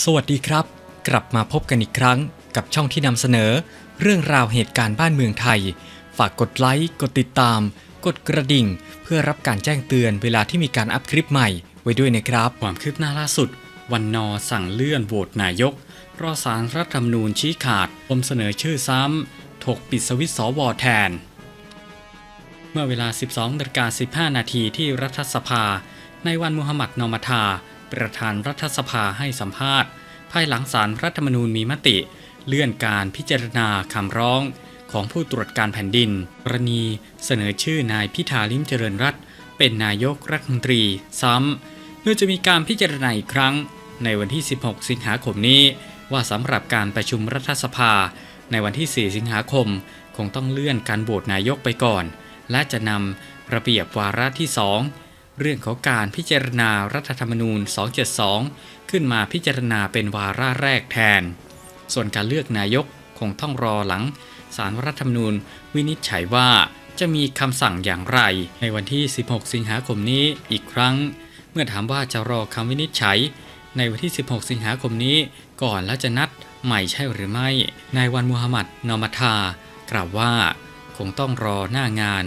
สวัสดีครับ กลับมาพบกันอีกครั้งกับช่องที่นำเสนอ เรื่องราวเหตุการณ์บ้านเมืองไทย ฝากกดไลค์ กดติดตาม กดกระดิ่ง เพื่อรับการแจ้งเตือนเวลาที่มีการอัพคลิปใหม่ ไว้ด้วยนะครับ ความคืบหน้าล่าสุด วันนอสั่งเลื่อนโหวตนายก รอสารรัฐธรรมนูญชี้ขาดปมเสนอชื่อซ้ำถกปิดสวิตช์สวแทน เมื่อเวลา 12นาฬิกา15 นาทีที่รัฐสภา ในวันมุฮัมมัดนอมาทา ประธานรัฐสภาให้สัมภาษณ์ ภายหลังสารรัฐธรรมนูญมีมติ เลื่อนการพิจารณาคำร้องของผู้ตรวจการแผ่นดิน กรณีเสนอชื่อนายพิธาลิมเจริญรัตเป็นนายกรัฐมนตรีซ้ำโดยจะมีการพิจารณาอีกครั้ง ในวันที่ 16 สิงหาคมนี้ ว่าสำหรับการประชุมรัฐสภา ในวันที่ 4 สิงหาคม คงต้องเลื่อนการโหวตนายกไปก่อน และจะนำระเบียบวาระที่ 2 เรื่องของการพิจารณารัฐธรรมนูญ 272 ขึ้นมาพิจารณาเป็นวาระแรกแทน ส่วนการเลือกนายกคงต้องรอหลังสารรัฐธรรมนูญวินิจฉัยว่าจะมีคำสั่งอย่างไร ในวันที่ 16 สิงหาคมนี้อีกครั้ง เมื่อถามว่าจะรอคำวินิจฉัย ในวันที่ 16 สิงหาคมนี้ก่อนแล้วจะนัดใหม่ใช่หรือไม่ นายวันมูฮัมหมัดนอมาทากล่าวว่า คงต้องรอหน้างาน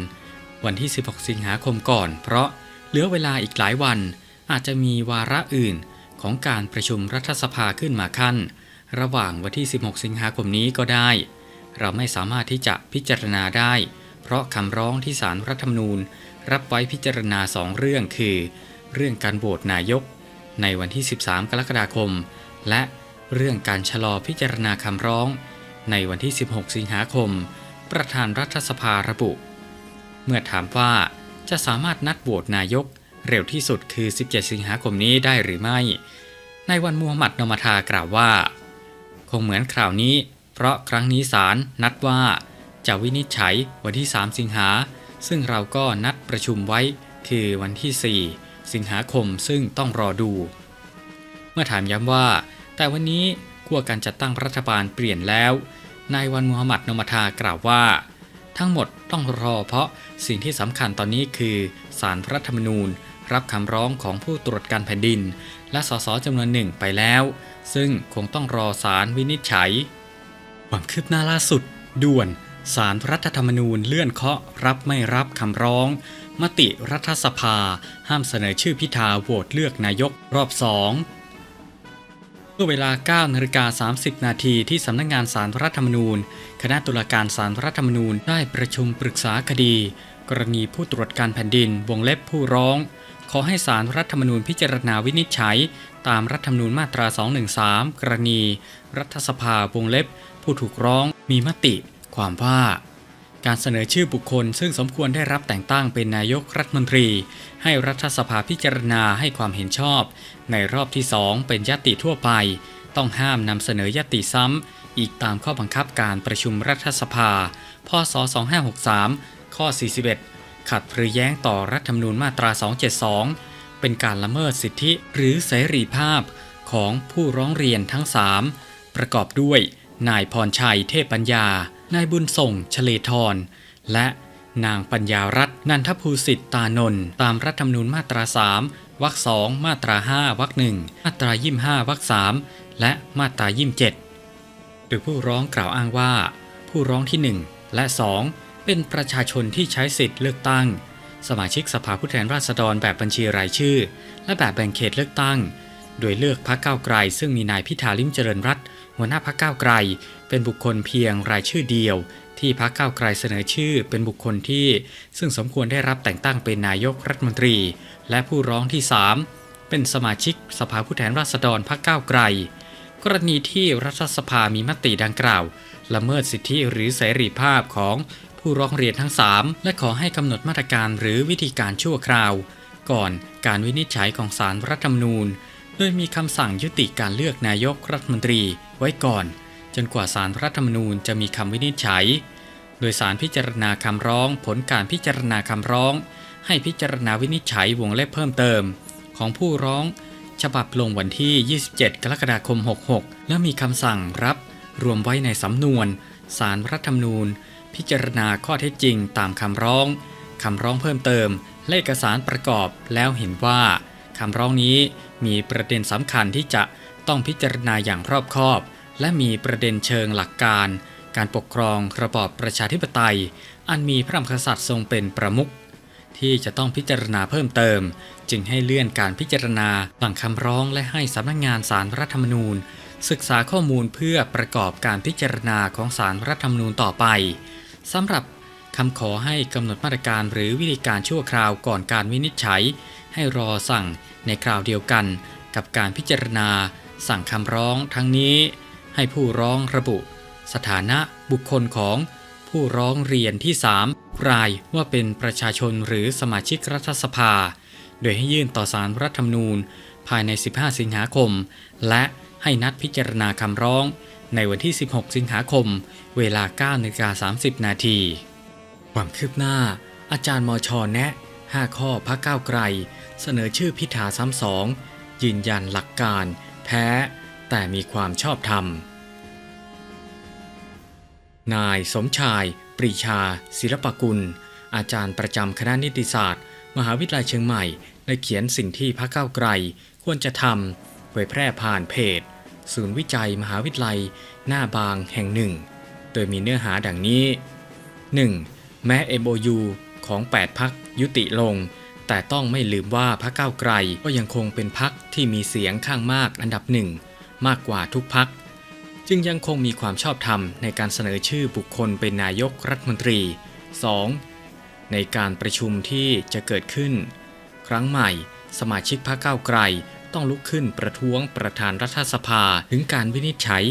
วันที่ 16 สิงหาคมก่อน เพราะ เหลือเวลาอีกหลายวัน อาจจะมีวาระอื่นของการประชุมรัฐสภาขึ้นมาขั้น ระหว่างวันที่ 16 สิงหาคมนี้ก็ได้ เราไม่สามารถที่จะพิจารณาได้ เพราะคำร้องที่ศาลรัฐธรรมนูญ รับไว้พิจารณาสองเรื่องคือ เรื่องการโหวตนายก ในวันที่ 13 กรกฎาคม และเรื่องการชะลอพิจารณาคำร้อง ในวันที่ 16 สิงหาคม ประธานรัฐสภาระบุ เมื่อถามว่า จะสามารถนัดโหวตนายก เร็วที่สุดคือ 17 สิงหาคมนี้ได้หรือไม่ ในวันมูฮัมหมัดนอมาทากล่าวว่า คงเหมือนคราวนี้ เพราะครั้งนี้ศาลนัดว่า จะวินิจฉัยวันที่ 3 สิงหา ซึ่งเราก็นัดประชุมไว้คือวันที่ 4 สิงหาคมซึ่งต้องรอดู เมื่อถามย้ำว่า แต่วันนี้ขั้วการจัดตั้งรัฐบาลเปลี่ยนแล้วนายวันมูฮัมหมัดนอมาทากล่าวว่า ทั้งหมดต้องรอเพราะสิ่งที่สำคัญตอนนี้คือสารรัฐธรรมนูญ รับคำร้องของผู้ตรวจการแผ่นดิน และสสจำนวนหนึ่งไปแล้ว ซึ่งคงต้องรอสารวินิจฉัยความคืบหน้าล่าสุด ด่วนสารรัฐธรรมนูญเลื่อนเคาะรับไม่รับคำร้อง มติรัฐสภา ห้ามเสนอชื่อพิธาโหวตเลือกนายกรอบสอง เมื่อเวลา9นาฬิกา30 นาทีที่สำนักงงานสารรัฐธรรมนูญ คณะตุลาการสารรัฐธรรมนูญได้ประชุมปรึกษาคดี กรณีผู้ตรวจการแผ่นดินวงเล็บผู้ร้อง ขอให้สารรัฐธรรมนูญพิจารณาวินิจฉัย ตามรัฐธรรมนูญมาตรา 213 กรณี รัฐสภาวงเล็บ ผู้ถูกร้องมีมติ ความว่า การเสนอชื่อบุคคล ซึ่งสมควรได้รับแต่งตั้งเป็นนายกรัฐมนตรี ให้รัฐสภาพิจารณาให้ความเห็นชอบ ในรอบที่2เป็นยติทั่วไป ต้องห้ามนำเสนอยติซ้ำอีกตามข้อบังคับการประชุมรัฐสภา พศ 2563 ข้อ 41 ขัดหรือแย้งต่อรัฐธรรมนูญมาตรา 272 เป็นการละเมิดสิทธิหรือเสรีภาพของผู้ร้องเรียนทั้ง 3 ประกอบด้วย นายพรชัยเทพปัญญานายบุญส่งชเลทร และนางปัญญารัตน์นันทภูสิทธิตานนท์ตามรัฐธรรมนูญมาตรา 3 วรรคสองมาตรา 5 วรรคหนึ่งมาตรา 25 วรรคสามและมาตรา 27 โดยผู้ร้องกล่าวอ้างว่า ผู้ร้องที่ 1 และ 2 เป็นประชาชนที่ใช้สิทธิ์เลือกตั้ง สมาชิกสภาผู้แทนราษฎรแบบบัญชีรายชื่อ และแบบแบ่งเขตเลือกตั้ง โดยเลือกพรรคก้าวไกล ซึ่งมีนายพิธาลิมเจริญรัตน์ หัวหน้าพรรคก้าวไกล เป็นบุคคลเพียงรายชื่อเดียว ที่พรรคก้าวไกลเสนอชื่อเป็นบุคคลที่ ซึ่งสมควรได้รับแต่งตั้งเป็นนายกรัฐมนตรี และผู้ร้องที่ 3 เป็นสมาชิกสภาผู้แทนราษฎรพรรคก้าวไกล กรณีที่รัฐสภามีมติดังกล่าว ละเมิดสิทธิหรือเสรีภาพของผู้ร้องเรียนทั้ง 3 และขอให้กำหนดมาตรการหรือวิธีการชั่วคราว ก่อนการวินิจฉัยของศาลรัฐธรรมนูญ โดยมีคำสั่งยุติการเลือกนายกรัฐมนตรีไว้ก่อน จนกว่าศาลรัฐธรรมนูญจะมีคำวินิจฉัย โดยสารพิจารณาคำร้อง ผลการพิจารณาคำร้อง ให้พิจารณาวินิจฉัยวงเล็บเพิ่มเติม ของผู้ร้อง ฉบับลงวันที่ 27 กรกฎาคม 66 และมีคำสั่งรับรวมไว้ในสำนวน สารรัฐธรรมนูญ พิจารณาข้อเท็จจริงตามคำร้องคำร้องเพิ่มเติม และเอกสารประกอบแล้วเห็นว่า คำร้องนี้มีประเด็นสำคัญที่จะต้องพิจารณาอย่างรอบคอบ และมีประเด็นเชิงหลักการ การปกครองระบอบประชาธิปไตย อันมีพระมหากษัตริย์ทรงเป็นประมุขที่จะต้องพิจารณาเพิ่มเติม จึงให้เลื่อนการพิจารณาหลังคำร้องและให้สำนักงานสารรัฐธรรมนูญ ศึกษาข้อมูลเพื่อประกอบการพิจารณาของสารรัฐธรรมนูญต่อไปสำหรับคำขอให้กำหนดมาตรการหรือวิธีการชั่วคราวก่อนการวินิจฉัย ให้รอสั่งในคราวเดียวกัน กับการพิจารณา สั่งคำร้องทั้งนี้ ให้ผู้ร้องระบุ สถานะบุคคลของผู้ร้องเรียนที่ 3 รายว่าเป็นประชาชนหรือสมาชิกรัฐสภา โดยให้ยื่นต่อสารรัฐธรรมนูญ ภายใน 15 สิงหาคม และให้นัดพิจารณาคำร้อง ในวันที่ 16 สิงหาคม เวลา9นาฬิกา30 นาทีความคืบหน้า อาจารย์มอชอแนะ 5 ข้อพักก้าวไกล เสนอชื่อพิธาซ้ำสอง ยืนยันหลักการ แพ้ แต่มีความชอบธรรม นายสมชาย ปรีชา ศิลปกุล อาจารย์ประจำคณะนิติศาสตร์ มหาวิทยาลัยเชียงใหม่ ได้เขียนสิ่งที่พรรคก้าวไกล ควรจะทำเผยแพร่ผ่านเพจ ศูนย์วิจัยมหาวิทยาลัย หน้าบางแห่งหนึ่ง โดยมีเนื้อหาดังนี้ 1. แม้ MOU ของ 8 พัก ยุติลง แต่ต้องไม่ลืมว่าพรรคก้าวไกลก็ยังคงเป็นพักที่มีเสียงข้างมากอันดับหนึ่งมากกว่าทุกพักจึงยังคงมีความชอบธรรมในการเสนอชื่อบุคคลเป็นนายกรัฐมนตรี 2. ในการประชุมที่จะเกิดขึ้น ครั้งใหม่ สมาชิกพรรคก้าวไกลต้องลุกขึ้นประท้วงประธานรัฐสภาถึงการวินิจฉัย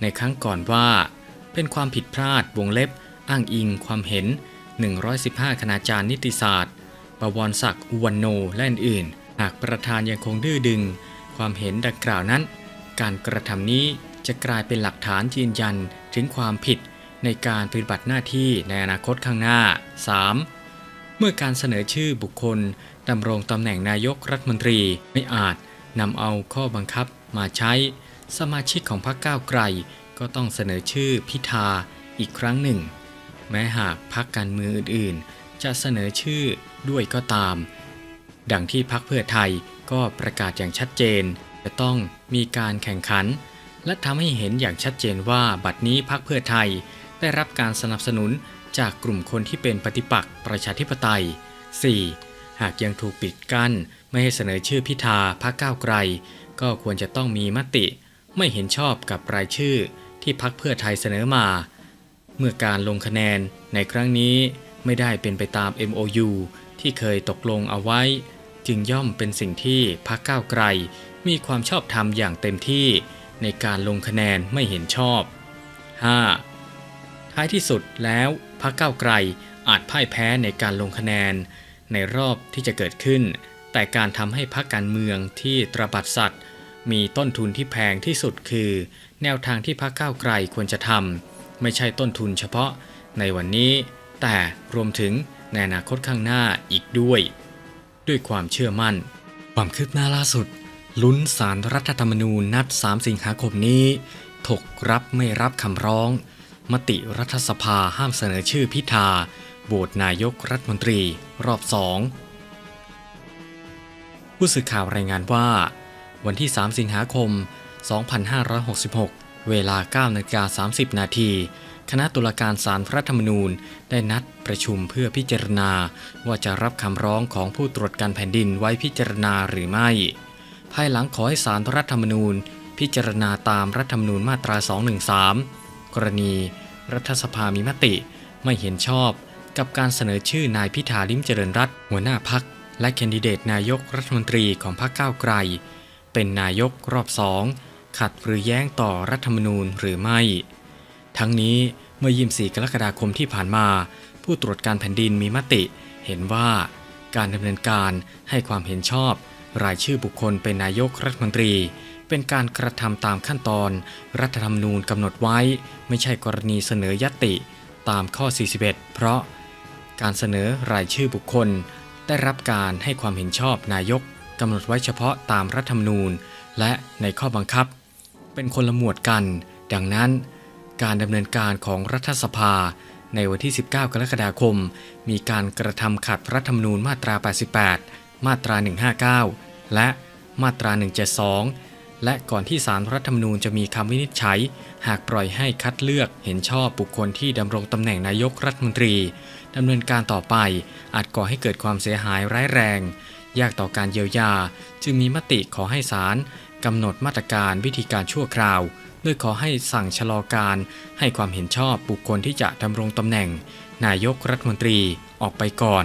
ในครั้งก่อนว่า เป็นความผิดพลาดวงเล็บ อ้างอิงความเห็น 115 คณาจารย์นิติศาสตร์บวรศักดิ์อุวันโน และอื่นๆ หากประธานยังคงดื้อดึง ความเห็นดังกล่าวนั้น การกระทำนี้จะกลายเป็นหลักฐานยืนยันถึงความผิดในการปฏิบัติหน้าที่ในอนาคตข้างหน้า 3. เมื่อการเสนอชื่อบุคคลดำรงตำแหน่งนายกรัฐมนตรีไม่อาจนำเอาข้อบังคับมาใช้ สมาชิกของพรรคก้าวไกล ก็ต้องเสนอชื่อพิธาอีกครั้งหนึ่ง แม้หากพรรคการเมืองอื่นๆ จะเสนอชื่อด้วยก็ตาม ดังที่พรรคเพื่อไทยก็ประกาศอย่างชัดเจน จะต้องมีการแข่งขัน และทำให้เห็นอย่างชัดเจนว่าบัดนี้พรรคเพื่อไทยได้รับการสนับสนุนจากกลุ่มคนที่เป็นปฏิปักษ์ประชาธิปไตย 4. หากยังถูกปิดกั้น ไม่ให้เสนอชื่อพิธาพรรคก้าวไกล ก็ควรจะต้องมีมติ ไม่เห็นชอบกับรายชื่อที่พรรคเพื่อไทยเสนอมา เมื่อการลงคะแนนในครั้งนี้ไม่ได้เป็นไปตาม MOU ที่เคยตกลงเอาไว้ จึงย่อมเป็นสิ่งที่พรรคก้าวไกล มีความชอบธรรมอย่างเต็มที่ ในการลงคะแนนไม่เห็นชอบ 5. ท้ายที่สุดแล้วพรรคก้าวไกลอาจพ่ายแพ้ในการลงคะแนน ในรอบที่จะเกิดขึ้น แต่การทำให้พรรคการเมืองที่ตระบัดสัตว์ มีต้นทุนที่แพงที่สุดคือ แนวทางที่พรรคก้าวไกลควรจะทำ ไม่ใช่ต้นทุนเฉพาะในวันนี้ แต่รวมถึงในอนาคตข้างหน้าอีกด้วย ด้วยความเชื่อมั่น ความคืบหน้าล่าสุด ลุ้นสารรัฐธรรมนูญนัด 3 สิงหาคมนี้ ถกรับไม่รับคำร้อง มติรัฐสภาห้ามเสนอชื่อพิธาโหวตนายกรัฐมนตรีรอบสองผู้สื่อข่าวรายงานว่า วันที่ 3 สิงหาคม 2566 เวลา9นาฬิกา30 นาทีคณะตุลาการศาลรัฐธรรมนูญได้นัดประชุมเพื่อพิจารณา ว่าจะรับคำร้องของผู้ตรวจการแผ่นดินไว้พิจารณาหรือไม่ ภายหลังขอให้ศาลรัฐธรรมนูญ พิจารณาตามรัฐธรรมนูญมาตรา 213 กรณี รัฐสภามีมติ ไม่เห็นชอบ กับการเสนอชื่อนายพิธาลิมเจริญรัตหัวหน้าพัก และแคนดิเดตนายกรัฐมนตรีของพรรคก้าวไกล เป็นนายกรอบสอง ขัดหรือแย้งต่อรัฐธรรมนูญหรือไม่ ทั้งนี้เมื่อ 24 กรกฎาคมที่ผ่านมา ผู้ตรวจการแผ่นดินมีมติเห็นว่าการดำเนินการให้ความเห็นชอบ รายชื่อบุคคลเป็นนายกรัฐมนตรี เป็นการกระทำตามขั้นตอน รัฐธรรมนูญกำหนดไว้ ไม่ใช่กรณีเสนอยติตามข้อ 41 เพราะ การเสนอรายชื่อบุคคล ได้รับการให้ความเห็นชอบนายกกำหนดไว้เฉพาะตามรัฐธรรมนูญ และในข้อบังคับ เป็นคนละหมวดกัน ดังนั้นการดำเนินการของรัฐสภาในวันที่ 19 กรกฎาคม มีการกระทำขัดรัฐธรรมนูญมาตรา 88 มาตรา 159 และมาตรา 172 และก่อนที่สารรัฐธรรมนูญจะมีคำวินิจฉัย หากปล่อยให้คัดเลือกเห็นชอบบุคคลที่ดำรงตำแหน่งนายกรัฐมนตรีดำเนินการต่อไป อาจก่อให้เกิดความเสียหายร้ายแรง ยากต่อการเยียวยา จึงมีมติขอให้ศาล กำหนดมาตรการวิธีการชั่วคราวโดยขอให้สั่งชะลอการให้ความเห็นชอบบุคคลที่จะดำรงตำแหน่ง นายกรัฐมนตรีออกไปก่อน